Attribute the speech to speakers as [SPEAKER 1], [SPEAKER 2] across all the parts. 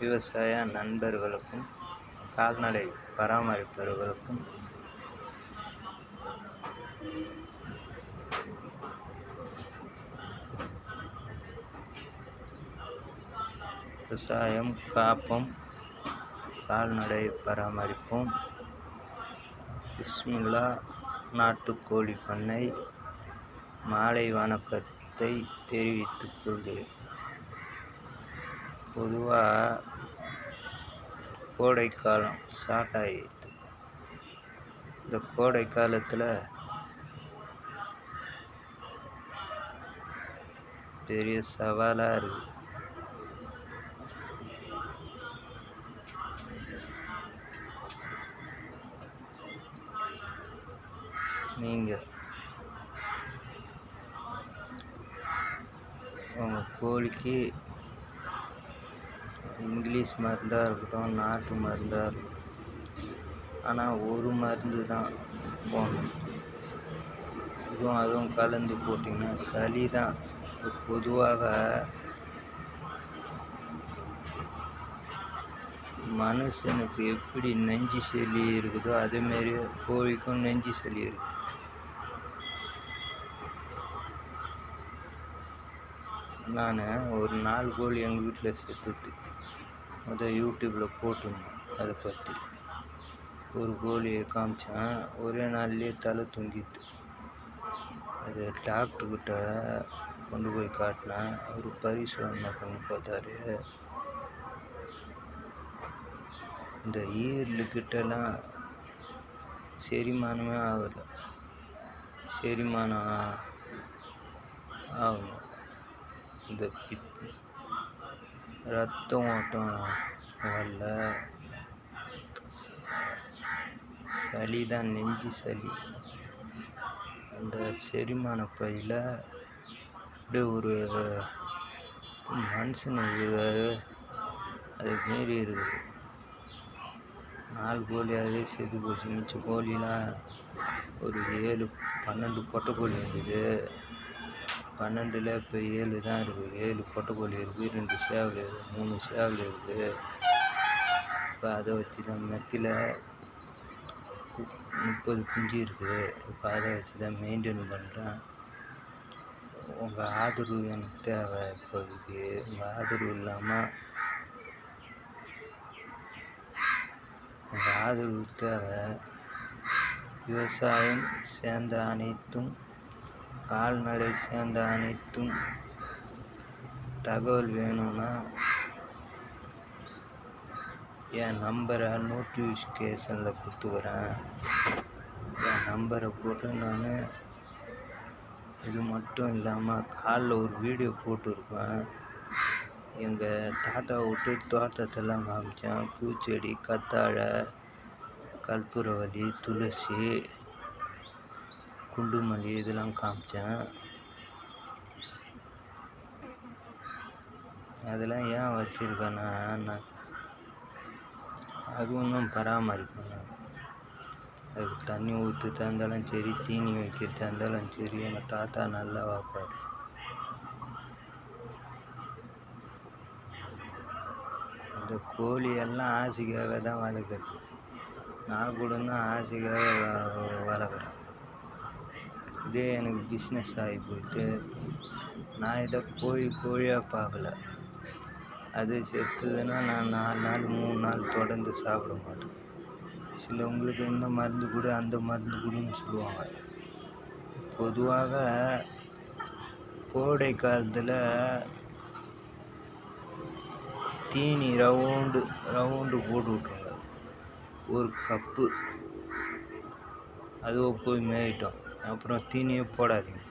[SPEAKER 1] விவசாய நண்பர்களுக்கும் கால்நடை பராமரிப்பவர்களுக்கும் விவசாயம் காப்போம் கால்நடை பராமரிப்போம். பிஸ்மில்லா நாட்டுக்கோழி பண்ணை மாலை வணக்கத்தை தெரிவித்துக் கொள்கிறேன். பொதுவாக கோடைக்காலம் ஸ்டார்ட் ஆகிடுது இந்த கோடை காலத்தில் பெரிய சவாலாக இருக்குது நீங்கள் உங்கள் கோழிக்கு இங்கிலீஷ் மருந்தாக இருக்கட்டும் நாட்டு மருந்தாக இருக்கட்டும். ஆனால் ஒரு மருந்து தான் போடணும். இதுவும் அதுவும் கலந்து போட்டிங்கன்னா சளி தான். பொதுவாக மனுஷனுக்கு எப்படி நெஞ்சு சளி இருக்குதோ அதேமாரி கோழிக்கும் நெஞ்சு சளி இருக்கு. நான் ஒரு நாலு கோழி எங்கள் வீட்டில் செத்துது. அதை யூடியூப்பில் போட்டிருந்தேன் அதை பற்றி ஒரு கோழியை காமிச்சேன் ஒரே நாள்லேயே தலை தொங்கிட்டு. அது டாக்டர்கிட்ட கொண்டு போய் காட்டினேன். அவர் பரிசோதனை பண்ணி பார்த்தாரு? இந்த ஈரலுக்கிட்டலாம் செரிமானமே ஆகலை. செரிமானம் ஆகணும். இந்த பித் ரத்தம் ஓட்டம் வரல. சளி தான் நெஞ்சு சளி. அந்த செரிமான பையில் அப்படியே ஒரு மனுஷன் அது மீறி இருக்குது. நாலு கோழி அதே செத்து போச்சு. மிச்ச கோழிலாம் ஒரு ஏழு பன்னெண்டு பொட்டை கோழி இருந்தது பன்னெண்டில் இப்போ ஏழு தான் இருக்குது ஏழு பொட்டைக்கோழி இருக்குது ரெண்டு சேவல் இருக்குது மூணு சேவல் இருக்குது இப்போ அதை வச்சு தான் மெத்தியில் முப்பது குஞ்சு இருக்குது இப்போ அதை வச்சு தான் மெயின்டைன் பண்ணுறேன் உங்கள் ஆதரவு எனக்கு தேவை இப்போதைக்கு. உங்கள் ஆதரவு இல்லாமல் உங்கள் ஆதரவு தேவை. விவசாயம் சேர்ந்த அனைத்தும் கால்நடை சேர்ந்த அனைத்தும் தகவல் வேணும்னா என் நம்பரை நோட்டிஃபிகேஷனில் கொடுத்துக்கிறேன் என் நம்பரை போட்டு நான் இது மட்டும் இல்லாமல் காலில் ஒரு வீடியோ போட்டிருப்பேன். எங்கள் தாத்தா விட்டு தோட்டத்தெல்லாம் காமிச்சேன். பூச்செடி கத்தாழை கற்பூரவல்லி துளசி. குண்டு மல்லி இதெல்லாம் காமிச்சேன். அதெல்லாம் ஏன் வச்சுருக்கேன்னா நான் அது ஒன்றும் பராமரிப்பேன் அதுக்கு தண்ணி ஊற்று இருந்தாலும் சரி தீனி வைக்கிறதா இருந்தாலும் சரி எங்கள் தாத்தா நல்லா வைப்பார். இந்த கோழி எல்லாம் ஆசைக்காக தான் வளர்க்குறது. நான் கூட தான் ஆசைக்காக வ- வளர்க்குறேன். இதே எனக்கு பிஸ்னஸ் ஆகி போயிட்டு நான் இதை கோழி கோழியாக பார்க்கல. அது செத்துதுன்னா நான் நாலு நாள் மூணு நாள் தொடர்ந்து சாப்பிட மாட்டேன். சிலவங்களுக்கு இந்த மருந்து கொடு அந்த மருந்து கொடுன்னு சொல்லுவாங்க. பொதுவாக கோடை காலத்தில் தீனி ரவுண்டு ரவுண்டு போட்டு விட்ருங்க ஒரு கப்பு அதுவும் போய் மேயிட்டோம். அப்புறம் தீனியே போடாதீங்க.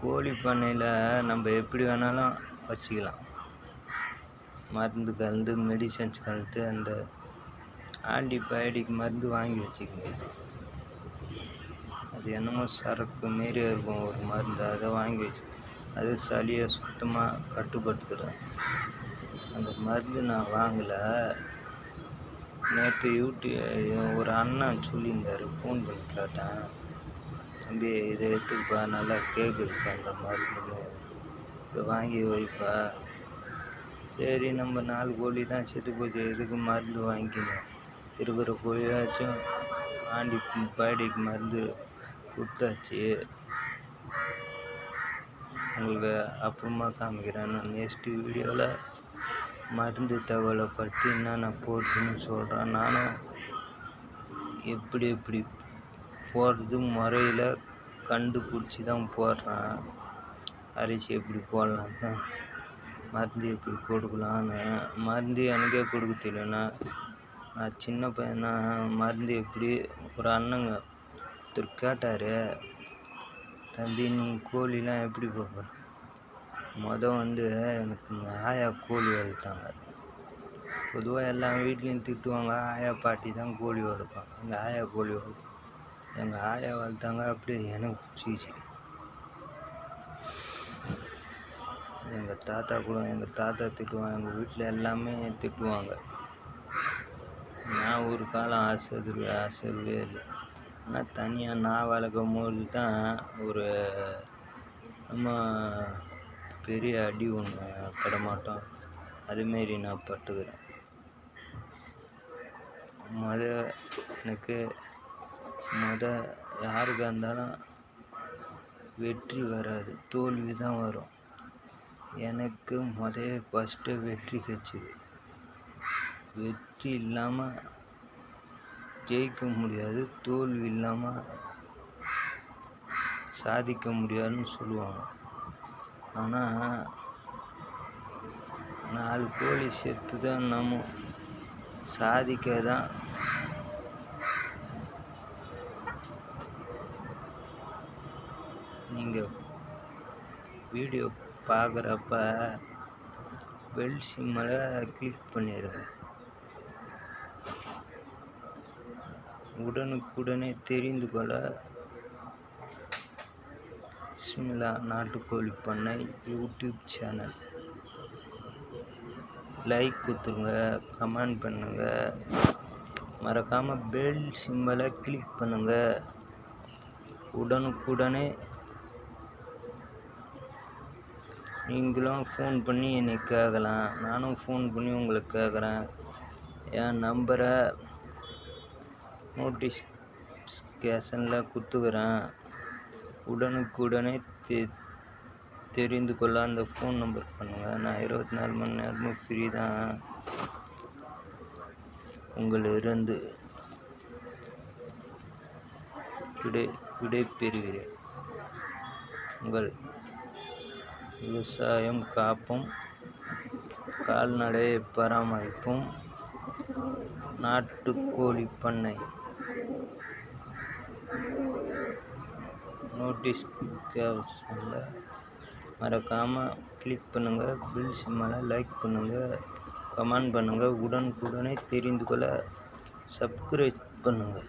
[SPEAKER 1] கோழி பண்ணையில் நம்ம எப்படி வேணாலும் வச்சுக்கலாம். மருந்து கலந்து மெடிசன்ஸ் கலந்து அந்த ஆன்டிபயோட்டிக் மருந்து வாங்கி வச்சுக்கோங்க. அது என்னமோ சரக்கு மாரி இருக்கும் ஒரு மருந்து. அதை வாங்கி வச்சு அது சளியை சுத்தமாக கட்டுப்படுத்துகிறேன் அந்த மருந்து நான் வாங்கலை. நேற்று யூடியூப் ஒரு அண்ணன் சொல்லியிருந்தாரு ஃபோன் பண்ணி கேட்டேன். தம்பி இதை எடுத்துக்கப்பா நல்லா கேட்குதுப்பா அந்த மருந்து இதை வாங்கி வைப்பா. சரி நம்ம நாலு கோழி தான் செத்து போச்சு எதுக்கு மருந்து வாங்கிக்கணும்? இருக்கிற கோழியாச்சும் ஆண்டி பயோடிக் மருந்து கொடுத்தாச்சு. உங்களுக்கு அப்புறமா காமிக்கிறேன் நான் நெக்ஸ்ட் வீடியோவில் மருந்து தகவலை பற்றி என்னென்ன போட்டுன்னு சொல்கிறேன் நானும் எப்படி எப்படி போடுறது முறையில் கண்டுபிடிச்சி தான் போடுறேன். அரிசி எப்படி போடலாம் தான் மருந்து எப்படி கொடுக்கலான்னு மருந்து எனக்கே கொடுக்க தெரியலண்ணா. நான் சின்ன பையனா மருந்து எப்படி ஒரு அண்ணங்க ஒருத்தர் கேட்டார் தம்பி நீ கோழிலாம் எப்படி பார்ப்ப மொதல் வந்து எனக்கு ஆயா கோழி வளர்த்தாங்க. பொதுவாக எல்லா வீட்லேயும் திட்டுவாங்க ஆயா பாட்டி தான் கோழி வளர்ப்பாங்க. எங்கள் ஆயா கோழி வளர்ப்பாங்க எங்கள் ஆயா வளர்த்தாங்க அப்படியே எனக்கு பிடிச்சிச்சு எங்கள் தாத்தா கூட எங்கள் தாத்தா திட்டுவாங்க எங்கள் வீட்டில் எல்லாமே திட்டுவாங்க. நான் ஒரு காலம் ஆசைவே ஆசைவே இல்லை. ஆனால் தனியாக நான் வளர்க்கும் போது தான் ஒரு நம்ம பெரிய அடி ஒன்று படமாட்டோம் அதுமாரி நான் பட்டுக்கிறேன். மத எனக்கு மத யாருக்காக இருந்தாலும் வெற்றி வராது. தோல்வி தான் வரும். எனக்கு முத ஃபஸ்ட்டு வெற்றி கிடச்சிது. வெற்றி இல்லாமல் ஜெயிக்க முடியாது. தோல்வி இல்லாமல் சாதிக்க முடியாதுன்னு சொல்லுவாங்க. ஆனால் நாலு கோழி செத்து தான் நம்ம சாதிக்க தான் நீங்கள் வீடியோ பார்க்குறப்ப பெல் சிம்மில் கிளிக் பண்ணிடுங்க உடனுக்குடனே தெரிந்து கொள்ள பிஸ்மில்லா நாட்டுக்கோழி பண்ணை யூடியூப் சேனல். லைக் கொடுத்துருங்க கமெண்ட் பண்ணுங்கள் மறக்காமல் பெல் சிம்பலை கிளிக் பண்ணுங்கள் உடனுக்குடனே நீங்களும் ஃபோன் பண்ணி என்னை கேட்கலாம் நானும் ஃபோன் பண்ணி உங்களுக்கு கேட்குறேன் என் நம்பரை நோட்டிஃபிகேஷனில் கொடுத்துக்கிறேன். உடனுக்குடனே தெ தெரிந்து கொள்ள அந்த ஃபோன் நம்பர் பண்ணுங்கள் நான் இருபத்தி நாலு மணி நேரமும் ஃப்ரீ தான். உங்களிருந்து விடை விடை பெறுகிறேன் உங்கள் விவசாயம் காப்பும் கால்நடை பராமரிப்பும் நாட்டுக்கோழி பண்ணை நோட்டிஃபிகேஷனில் மறக்காமல் கிளிக் பண்ணுங்கள் பில் சிம்மலை லைக் பண்ணுங்கள் கமெண்ட் பண்ணுங்கள் உடனுக்குடனே தெரிந்து கொள்ள சப்ஸ்கிரைப் பண்ணுங்கள்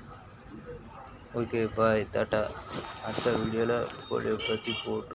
[SPEAKER 1] ஓகே பாய் டாட்டா. அடுத்த வீடியோவில் போலியோ பற்றி போட்டு